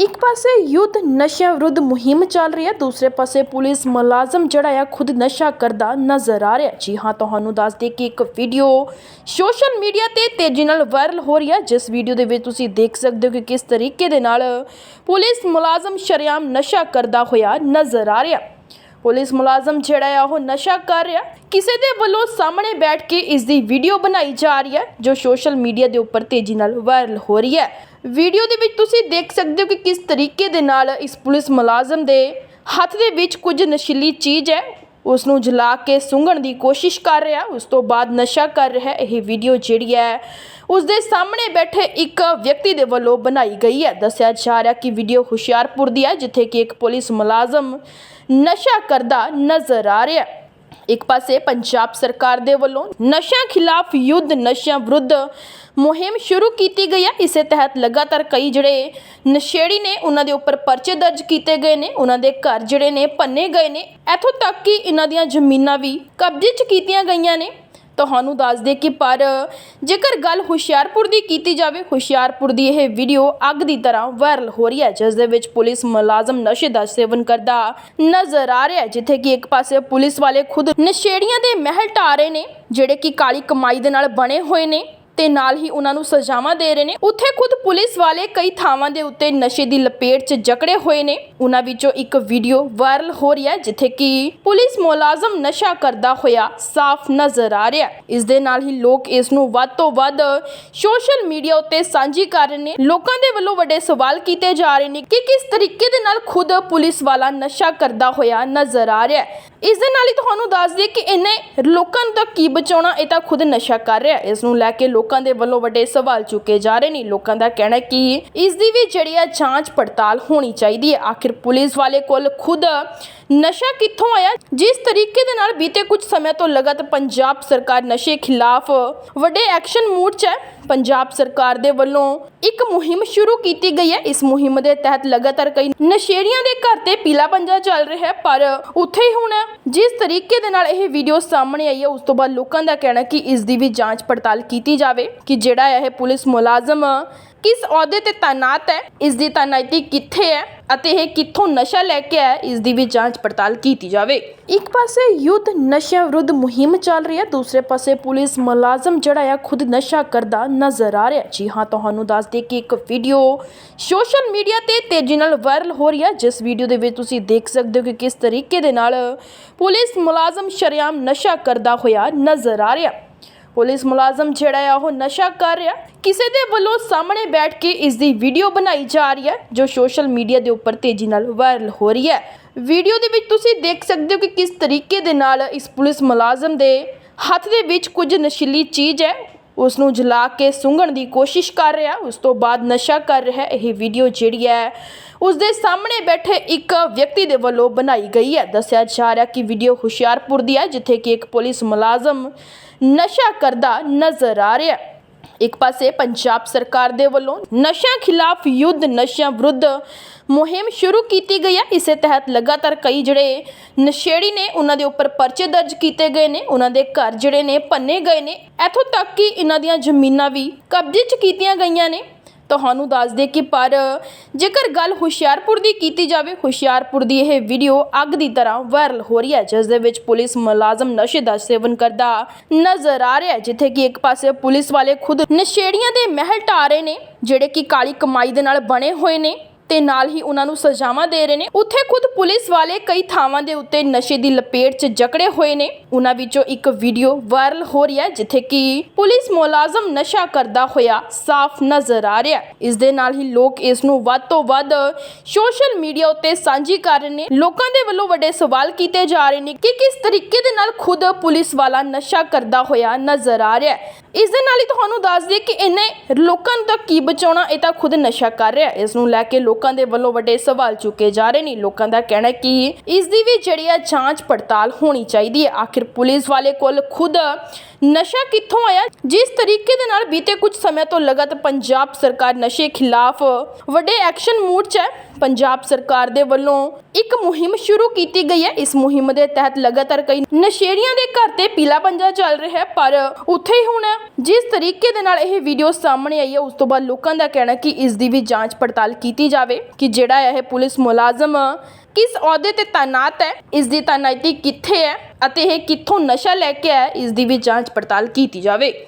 ਇੱਕ ਪਾਸੇ ਯੁੱਧ ਨਸ਼ਿਆਂ ਵਿਰੁੱਧ ਮੁਹਿੰਮ ਚੱਲ ਰਹੀ ਹੈ, ਦੂਸਰੇ ਪਾਸੇ ਪੁਲਿਸ ਮੁਲਾਜ਼ਮ ਜਿਹੜਾ ਆ ਖੁਦ ਨਸ਼ਾ ਕਰਦਾ ਨਜ਼ਰ ਆ ਰਿਹਾ ਜੀ ਹਾਂ, ਤੁਹਾਨੂੰ ਦੱਸ ਦੇ ਕਿ ਇੱਕ ਵੀਡੀਓ ਸੋਸ਼ਲ ਮੀਡੀਆ ਤੇ ਤੇਜ਼ੀ ਨਾਲ ਵਾਇਰਲ ਹੋ ਰਹੀ ਹੈ। ਜਿਸ ਵੀਡੀਓ ਦੇ ਵਿੱਚ ਤੁਸੀਂ ਦੇਖ ਸਕਦੇ ਹੋ ਕਿ ਕਿਸ ਤਰੀਕੇ ਦੇ ਨਾਲ ਪੁਲਿਸ ਮੁਲਾਜ਼ਮ ਸ਼ਰੇਆਮ ਨਸ਼ਾ ਕਰਦਾ ਹੋਇਆ ਨਜ਼ਰ ਆ ਰਿਹਾ ਪੁਲਿਸ ਮੁਲਾਜ਼ਮ ਜਿਹੜਾ ਆ, ਉਹ ਨਸ਼ਾ ਕਰ ਰਿਹਾ ਕਿਸੇ ਦੇ ਵੱਲੋਂ ਸਾਹਮਣੇ ਬੈਠ ਕੇ ਇਸ ਦੀ ਵੀਡੀਓ ਬਣਾਈ ਜਾ ਰਹੀ ਹੈ, ਜੋ ਸੋਸ਼ਲ ਮੀਡੀਆ ਦੇ ਉੱਪਰ ਤੇਜ਼ੀ ਨਾਲ ਵਾਇਰਲ ਹੋ ਰਹੀ ਹੈ। ਵੀਡੀਓ ਦੇ ਵਿੱਚ ਤੁਸੀਂ ਦੇਖ ਸਕਦੇ ਹੋ ਕਿ ਕਿਸ ਤਰੀਕੇ ਦੇ ਨਾਲ ਇਸ ਪੁਲਿਸ ਮੁਲਾਜ਼ਮ ਦੇ ਹੱਥ ਦੇ ਵਿੱਚ ਕੁਝ ਨਸ਼ੀਲੀ ਚੀਜ਼ ਹੈ। ਉਸ ਨੂੰ ਜਲਾ ਕੇ ਸੁੰਘਣ ਦੀ ਕੋਸ਼ਿਸ਼ ਕਰ ਰਿਹਾ, ਉਸ ਤੋਂ ਬਾਅਦ ਨਸ਼ਾ ਕਰ ਰਿਹਾ। ਇਹ ਵੀਡੀਓ ਜਿਹੜੀ ਹੈ, ਉਸ ਦੇ ਸਾਹਮਣੇ ਬੈਠੇ ਇੱਕ ਵਿਅਕਤੀ ਦੇ ਵੱਲੋਂ ਬਣਾਈ ਗਈ ਹੈ। ਦੱਸਿਆ ਜਾ ਰਿਹਾ ਕਿ ਵੀਡੀਓ ਹੁਸ਼ਿਆਰਪੁਰ ਦੀ ਹੈ, ਜਿੱਥੇ ਕਿ ਇੱਕ ਪੁਲਿਸ ਮੁਲਾਜ਼ਮ ਨਸ਼ਾ ਕਰਦਾ ਨਜ਼ਰ ਆ ਰਿਹਾ ਇੱਕ ਪਾਸੇ ਪੰਜਾਬ ਸਰਕਾਰ ਦੇ ਵੱਲੋਂ ਨਸ਼ਿਆਂ ਖਿਲਾਫ ਯੁੱਧ, ਨਸ਼ਿਆਂ ਵਿਰੁੱਧ ਮੁਹਿੰਮ ਸ਼ੁਰੂ ਕੀਤੀ ਗਈ ਹੈ। ਇਸੇ ਤਹਿਤ ਲਗਾਤਾਰ ਕਈ ਜਿਹੜੇ ਨਸ਼ੇੜੀ ਨੇ, ਉਹਨਾਂ ਦੇ ਉੱਪਰ ਪਰਚੇ ਦਰਜ ਕੀਤੇ ਗਏ ਨੇ, ਉਹਨਾਂ ਦੇ ਘਰ ਜਿਹੜੇ ਨੇ, ਭੰਨੇ ਗਏ ਨੇ। ਇੱਥੋਂ ਤੱਕ ਕਿ ਇਹਨਾਂ ਦੀਆਂ ਜ਼ਮੀਨਾਂ ਵੀ ਕਬਜ਼ੇ 'ਚ ਕੀਤੀਆਂ ਗਈਆਂ ਨੇ। ਤੁਹਾਨੂੰ ਦੱਸ ਦੇ ਕਿ ਪਰ ਜੇਕਰ ਗੱਲ ਹੁਸ਼ਿਆਰਪੁਰ ਦੀ ਕੀਤੀ ਜਾਵੇ, ਹੁਸ਼ਿਆਰਪੁਰ ਦੀ ਇਹ ਵੀਡੀਓ ਅੱਗ ਦੀ ਤਰ੍ਹਾਂ ਵਾਇਰਲ ਹੋ ਰਹੀ ਹੈ, ਜਿਸ ਦੇ ਵਿੱਚ ਪੁਲਿਸ ਮੁਲਾਜ਼ਮ ਨਸ਼ੇ ਦਾ ਸੇਵਨ ਕਰਦਾ ਨਜ਼ਰ ਆ ਰਿਹਾ ਹੈ, ਜਿੱਥੇ ਕਿ ਇੱਕ ਪਾਸੇ ਪੁਲਿਸ ਵਾਲੇ ਖੁਦ ਨਸ਼ੇੜੀਆਂ ਦੇ ਮਹਿਲ ਢਾ ਰਹੇ ਨੇ, ਜਿਹੜੇ ਕਿ ਕਾਲੀ ਕਮਾਈ ਦੇ ਨਾਲ ਬਣੇ ਹੋਏ ਨੇ। ਤੇ ਨਾਲ ਹੀ ਉਹਨਾਂ ਨੂੰ ਸਜ਼ਾਵਾਂ ਦੇ ਰਹੇ ਨੇ। ਉੱਥੇ ਖੁਦ ਪੁਲਿਸ ਵਾਲੇ ਕਈ ਥਾਵਾਂ ਦੇ ਉੱਤੇ ਨਸ਼ੇ ਦੀ ਲਪੇਟ 'ਚ ਜਕੜੇ ਹੋਏ ਨੇ। ਉਹਨਾਂ ਵਿੱਚੋਂ ਇੱਕ ਵੀਡੀਓ ਵਾਇਰਲ ਹੋ ਰਹੀ ਹੈ, ਜਿੱਥੇ ਕਿ ਪੁਲਿਸ ਮੁਲਾਜ਼ਮ ਨਸ਼ਾ ਕਰਦਾ ਹੋਇਆ ਸਾਫ਼ ਨਜ਼ਰ ਆ ਰਿਹਾ ਇਸ ਦੇ ਨਾਲ ਹੀ ਲੋਕ ਇਸ ਨੂੰ ਵੱਧ ਤੋਂ ਵੱਧ ਸੋਸ਼ਲ ਮੀਡੀਆ ਉੱਤੇ ਸਾਂਝੀ ਕਰ ਰਹੇ ਨੇ। ਲੋਕਾਂ ਦੇ ਵੱਲੋਂ ਵੱਡੇ ਸਵਾਲ ਕੀਤੇ ਜਾ ਰਹੇ ਨੇ ਕਿ ਕਿਸ ਤਰੀਕੇ ਦੇ ਨਾਲ ਖੁਦ ਪੁਲਿਸ ਵਾਲਾ ਨਸ਼ਾ ਕਰਦਾ ਹੋਇਆ ਨਜ਼ਰ ਆ ਰਿਹਾ ਹੈ। ਇਸ ਦੇ ਨਾਲ ਹੀ ਤੁਹਾਨੂੰ ਦੱਸ ਦਈਏ ਕਿ ਇਹਨੇ ਲੋਕਾਂ ਨੂੰ ਤਾਂ ਕੀ ਬਚਾਉਣਾ, ਇਹ ਤਾਂ ਖੁਦ ਨਸ਼ਾ ਕਰ ਰਿਹਾ ਇਸ ਨੂੰ ਲੈ ਕੇ ਲੋਕਾਂ ਦੇ ਵੱਲੋਂ ਵੱਡੇ ਸਵਾਲ ਚੁੱਕੇ ਜਾ ਰਹੇ ਨੇ। ਲੋਕਾਂ ਦਾ ਕਹਿਣਾ ਹੈ ਕਿ ਇਸ ਦੀ ਵੀ ਜਿਹੜੀ ਆ ਜਾਂਚ ਪੜਤਾਲ ਹੋਣੀ ਚਾਹੀਦੀ ਹੈ। ਆਖਿਰ ਪੁਲਿਸ ਵਾਲੇ ਕੋਲ ਖੁਦ ਨਸ਼ਾ ਕਿੱਥੋਂ ਆਇਆ? ਜਿਸ ਤਰੀਕੇ ਦੇ ਨਾਲ ਬੀਤੇ ਕੁਝ ਸਮੇਂ ਤੋਂ ਲਗਾਤਾਰ ਪੰਜਾਬ ਸਰਕਾਰ ਨਸ਼ੇ ਖਿਲਾਫ ਵੱਡੇ ਐਕਸ਼ਨ ਮੂਡ 'ਚ ਹੈ। ਪੰਜਾਬ ਸਰਕਾਰ ਦੇ ਵੱਲੋਂ ਇੱਕ ਮੁਹਿੰਮ ਸ਼ੁਰੂ ਕੀਤੀ ਗਈ ਹੈ। ਇਸ ਮੁਹਿੰਮ ਦੇ ਤਹਿਤ ਲਗਾਤਾਰ ਕਈ ਨਸ਼ੇੜੀਆਂ ਦੇ ਘਰ ਤੇ ਪੀਲਾ ਪੰਜਾ ਚੱਲ ਰਿਹਾ ਹੈ, ਪਰ ਉੱਥੇ ਹੀ ਹੁਣ ਜਿਸ ਤਰੀਕੇ ਦੇ ਨਾਲ ਇਹ ਵੀਡੀਓ ਸਾਹਮਣੇ ਆਈ ਹੈ, ਉਸ ਤੋਂ ਬਾਅਦ ਲੋਕਾਂ ਦਾ ਕਹਿਣਾ ਕਿ ਇਸ ਦੀ ਵੀ ਜਾਂਚ ਪੜਤਾਲ ਕੀਤੀ ਜਾਵੇ ਕਿ ਜਿਹੜਾ ਇਹ ਪੁਲਿਸ ਮੁਲਾਜ਼ਮ ਕਿਸ ਅਹੁਦੇ ਤੇ ਤਾਇਨਾਤ ਹੈ, ਇਸ ਦੀ ਤਾਇਨਾਤੀ ਕਿੱਥੇ ਹੈ ਅਤੇ ਇਹ ਕਿੱਥੋਂ ਨਸ਼ਾ ਲੈ ਕੇ ਆਇਆ, ਇਸ ਦੀ ਵੀ ਜਾਂਚ ਪੜਤਾਲ ਕੀਤੀ ਜਾਵੇ। ਇੱਕ ਪਾਸੇ ਯੁੱਧ ਨਸ਼ਿਆਂ ਵਿਰੁੱਧ ਮੁਹਿੰਮ ਚੱਲ ਰਹੀ ਹੈ, ਦੂਸਰੇ ਪਾਸੇ ਪੁਲਿਸ ਮੁਲਾਜ਼ਮ ਜਿਹੜਾ ਆ ਖੁਦ ਨਸ਼ਾ ਕਰਦਾ ਨਜ਼ਰ ਆ ਰਿਹਾ ਜੀ ਹਾਂ, ਤੁਹਾਨੂੰ ਦੱਸ ਦੇ ਕਿ ਇੱਕ ਵੀਡੀਓ ਸੋਸ਼ਲ ਮੀਡੀਆ ਤੇ ਤੇਜ਼ੀ ਨਾਲ ਵਾਇਰਲ ਹੋ ਰਹੀ ਹੈ, ਜਿਸ ਵੀਡੀਓ ਦੇ ਵਿੱਚ ਤੁਸੀਂ ਦੇਖ ਸਕਦੇ ਹੋ ਕਿ ਕਿਸ ਤਰੀਕੇ ਦੇ ਨਾਲ ਪੁਲਿਸ ਮੁਲਾਜ਼ਮ ਸ਼ਰੇਆਮ ਨਸ਼ਾ ਕਰਦਾ ਹੋਇਆ ਨਜ਼ਰ ਆ ਰਿਹਾ। ਪੁਲਿਸ ਮੁਲਾਜ਼ਮ ਜਿਹੜਾ ਆ, ਉਹ ਨਸ਼ਾ ਕਰ ਰਿਹਾ। ਕਿਸੇ ਦੇ ਵੱਲੋਂ ਸਾਹਮਣੇ ਬੈਠ ਕੇ ਇਸ ਦੀ ਵੀਡੀਓ ਬਣਾਈ ਜਾ ਰਹੀ ਹੈ, ਜੋ ਸੋਸ਼ਲ ਮੀਡੀਆ ਦੇ ਉੱਪਰ ਤੇਜ਼ੀ ਨਾਲ ਵਾਇਰਲ ਹੋ ਰਹੀ ਹੈ। ਵੀਡੀਓ ਦੇ ਵਿੱਚ ਤੁਸੀਂ ਦੇਖ ਸਕਦੇ ਹੋ ਕਿ ਕਿਸ ਤਰੀਕੇ ਦੇ ਨਾਲ ਇਸ ਪੁਲਿਸ ਮੁਲਾਜ਼ਮ ਦੇ ਹੱਥ ਦੇ ਵਿੱਚ ਕੁਝ ਨਸ਼ੀਲੀ ਚੀਜ਼ ਹੈ ਉਸ ਨੂੰ ਜਲਾ ਕੇ ਸੁੰਘਣ ਦੀ ਕੋਸ਼ਿਸ਼ ਕਰ ਰਿਹਾ, ਉਸ ਤੋਂ ਬਾਅਦ ਨਸ਼ਾ ਕਰ ਰਿਹਾ, ਇਹ ਵੀਡੀਓ ਜਿਹੜੀ ਹੈ, ਉਸ ਦੇ ਸਾਹਮਣੇ ਬੈਠੇ ਇੱਕ ਵਿਅਕਤੀ ਦੇ ਵੱਲੋਂ ਬਣਾਈ ਗਈ ਹੈ। ਦੱਸਿਆ ਜਾ ਰਿਹਾ ਕਿ ਵੀਡੀਓ ਹੁਸ਼ਿਆਰਪੁਰ ਦੀ ਹੈ, ਜਿੱਥੇ ਕਿ ਇੱਕ ਪੁਲਿਸ ਮੁਲਾਜ਼ਮ ਨਸ਼ਾ ਕਰਦਾ ਨਜ਼ਰ ਆ ਰਿਹਾ ਇੱਕ ਪਾਸੇ ਪੰਜਾਬ ਸਰਕਾਰ ਦੇ ਵੱਲੋਂ ਨਸ਼ਿਆਂ ਖਿਲਾਫ ਯੁੱਧ, ਨਸ਼ਿਆਂ ਵਿਰੁੱਧ ਮੁਹਿੰਮ ਸ਼ੁਰੂ ਕੀਤੀ ਗਈ ਹੈ। ਇਸੇ ਤਹਿਤ ਲਗਾਤਾਰ ਕਈ ਜਿਹੜੇ ਨਸ਼ੇੜੀ ਨੇ, ਉਹਨਾਂ ਦੇ ਉੱਪਰ ਪਰਚੇ ਦਰਜ ਕੀਤੇ ਗਏ ਨੇ, ਉਹਨਾਂ ਦੇ ਘਰ ਜਿਹੜੇ ਨੇ ਭੰਨੇ ਗਏ ਨੇ। ਇੱਥੋਂ ਤੱਕ ਕਿ ਇਹਨਾਂ ਦੀਆਂ ਜ਼ਮੀਨਾਂ ਵੀ ਕਬਜ਼ੇ 'ਚ ਕੀਤੀਆਂ ਗਈਆਂ ਨੇ। ਤੁਹਾਨੂੰ ਦੱਸ ਦੇ ਕਿ ਪਰ ਜੇਕਰ ਗੱਲ ਹੁਸ਼ਿਆਰਪੁਰ ਦੀ ਕੀਤੀ ਜਾਵੇ, ਹੁਸ਼ਿਆਰਪੁਰ ਦੀ ਇਹ ਵੀਡੀਓ ਅੱਗ ਦੀ ਤਰ੍ਹਾਂ ਵਾਇਰਲ ਹੋ ਰਹੀ ਹੈ, ਜਿਸ ਦੇ ਵਿੱਚ ਪੁਲਿਸ ਮੁਲਾਜ਼ਮ ਨਸ਼ੇ ਦਾ ਸੇਵਨ ਕਰਦਾ ਨਜ਼ਰ ਆ ਰਿਹਾ ਹੈ, ਜਿੱਥੇ ਕਿ ਇੱਕ ਪਾਸੇ ਪੁਲਿਸ ਵਾਲੇ ਖੁਦ ਨਸ਼ੇੜੀਆਂ ਦੇ ਮਹਿਲ ਢਾ ਰਹੇ ਨੇ, ਜਿਹੜੇ ਕਿ ਕਾਲੀ ਕਮਾਈ ਦੇ ਨਾਲ ਬਣੇ ਹੋਏ ਨੇ। ਤੇ ਨਾਲ ਹੀ ਉਹਨਾਂ ਨੂੰ ਸਜ਼ਾਵਾਂ ਦੇ ਰਹੇ ਨੇ। ਉੱਥੇ ਖੁਦ ਪੁਲਿਸ ਵਾਲੇ ਕਈ ਥਾਵਾਂ ਦੇ ਉੱਤੇ ਨਸ਼ੇ ਦੀ ਲਪੇਟ 'ਚ ਜਕੜੇ ਹੋਏ ਨੇ। ਉਹਨਾਂ ਵਿੱਚੋਂ ਇੱਕ ਵੀਡੀਓ ਵਾਇਰਲ ਹੋ ਰਹੀ ਹੈ, ਜਿੱਥੇ ਕਿ ਪੁਲਿਸ ਮੁਲਾਜ਼ਮ ਨਸ਼ਾ ਕਰਦਾ ਹੋਇਆ ਸਾਫ਼ ਨਜ਼ਰ ਆ ਰਿਹਾ ਇਸ ਦੇ ਨਾਲ ਹੀ ਲੋਕ ਇਸ ਨੂੰ ਵੱਧ ਤੋਂ ਵੱਧ ਸੋਸ਼ਲ ਮੀਡੀਆ ਉੱਤੇ ਸਾਂਝੀ ਕਰ ਰਹੇ ਨੇ। ਲੋਕਾਂ ਦੇ ਵੱਲੋਂ ਵੱਡੇ ਸਵਾਲ ਕੀਤੇ ਜਾ ਰਹੇ ਨੇ ਕਿ ਕਿਸ ਤਰੀਕੇ ਦੇ ਨਾਲ ਖੁਦ ਪੁਲਿਸ ਵਾਲਾ ਨਸ਼ਾ ਕਰਦਾ ਹੋਇਆ ਨਜ਼ਰ ਆ ਰਿਹਾ ਹੈ। ਇਸ ਦੇ ਨਾਲ ਹੀ ਤੁਹਾਨੂੰ ਦੱਸ ਦਈਏ ਕਿ ਇਹਨੇ ਲੋਕਾਂ ਨੂੰ ਤਾਂ ਕੀ ਬਚਾਉਣਾ, ਇਹ ਤਾਂ ਖੁਦ ਨਸ਼ਾ ਕਰ ਰਿਹਾ ਇਸ ਨੂੰ ਲੈ ਕੇ ਲੋਕਾਂ ਲੋਕਾਂ ਦੇ ਵੱਲੋਂ ਵੱਡੇ ਸਵਾਲ ਚੁੱਕੇ ਜਾ ਰਹੇ ਨੇ। ਲੋਕਾਂ ਦਾ ਕਹਿਣਾ ਹੈ ਕਿ ਇਸ ਦੀ ਵੀ ਜਿਹੜੀ ਹੈ ਜਾਂਚ ਪੜਤਾਲ ਹੋਣੀ ਚਾਹੀਦੀ ਹੈ। ਆਖਿਰ ਪੁਲਿਸ ਵਾਲੇ ਕੋਲ ਖੁਦ ਨਸ਼ਾ ਕਿੱਥੋਂ ਆਇਆ? ਜਿਸ ਤਰੀਕੇ ਦੇ ਨਾਲ ਬੀਤੇ ਕੁਝ ਸਮੇਂ ਤੋਂ ਲਗਾਤਾਰ ਪੰਜਾਬ ਸਰਕਾਰ ਨਸ਼ੇ ਖਿਲਾਫ ਵੱਡੇ ਐਕਸ਼ਨ ਮੂਡ 'ਚ ਹੈ। ਪੰਜਾਬ ਸਰਕਾਰ ਦੇ ਵੱਲੋਂ ਇੱਕ ਮੁਹਿੰਮ ਸ਼ੁਰੂ ਕੀਤੀ ਗਈ ਹੈ। ਇਸ ਮੁਹਿੰਮ ਦੇ ਤਹਿਤ ਲਗਾਤਾਰ ਕਈ ਨਸ਼ੇੜੀਆਂ ਦੇ ਘਰ ਤੇ ਪੀਲਾ ਪੰਜਾ ਚੱਲ ਰਿਹਾ ਹੈ, ਪਰ ਉੱਥੇ ਹੀ ਹੁਣ ਜਿਸ ਤਰੀਕੇ ਦੇ ਨਾਲ ਇਹ ਵੀਡੀਓ ਸਾਹਮਣੇ ਆਈ ਹੈ, ਉਸ ਤੋਂ ਬਾਅਦ ਲੋਕਾਂ ਦਾ ਕਹਿਣਾ ਕਿ ਇਸ ਦੀ ਵੀ ਜਾਂਚ ਪੜਤਾਲ ਕੀਤੀ ਜਾਵੇ ਕਿ ਜਿਹੜਾ ਇਹ ਪੁਲਿਸ ਮੁਲਾਜ਼ਮ ਕਿਸ ਅਹੁਦੇ ਤੇ ਤਾਇਨਾਤ ਹੈ ਇਸ ਦੀ ਤਾਇਨਾਤੀ ਕਿੱਥੇ ਹੈ ਅਤੇ ਇਹ ਕਿੱਥੋਂ ਨਸ਼ਾ ਲੈ ਕੇ ਆਇਆ ਹੈ, ਇਸ ਦੀ ਵੀ ਜਾਂਚ ਪੜਤਾਲ ਕੀਤੀ ਜਾਵੇ।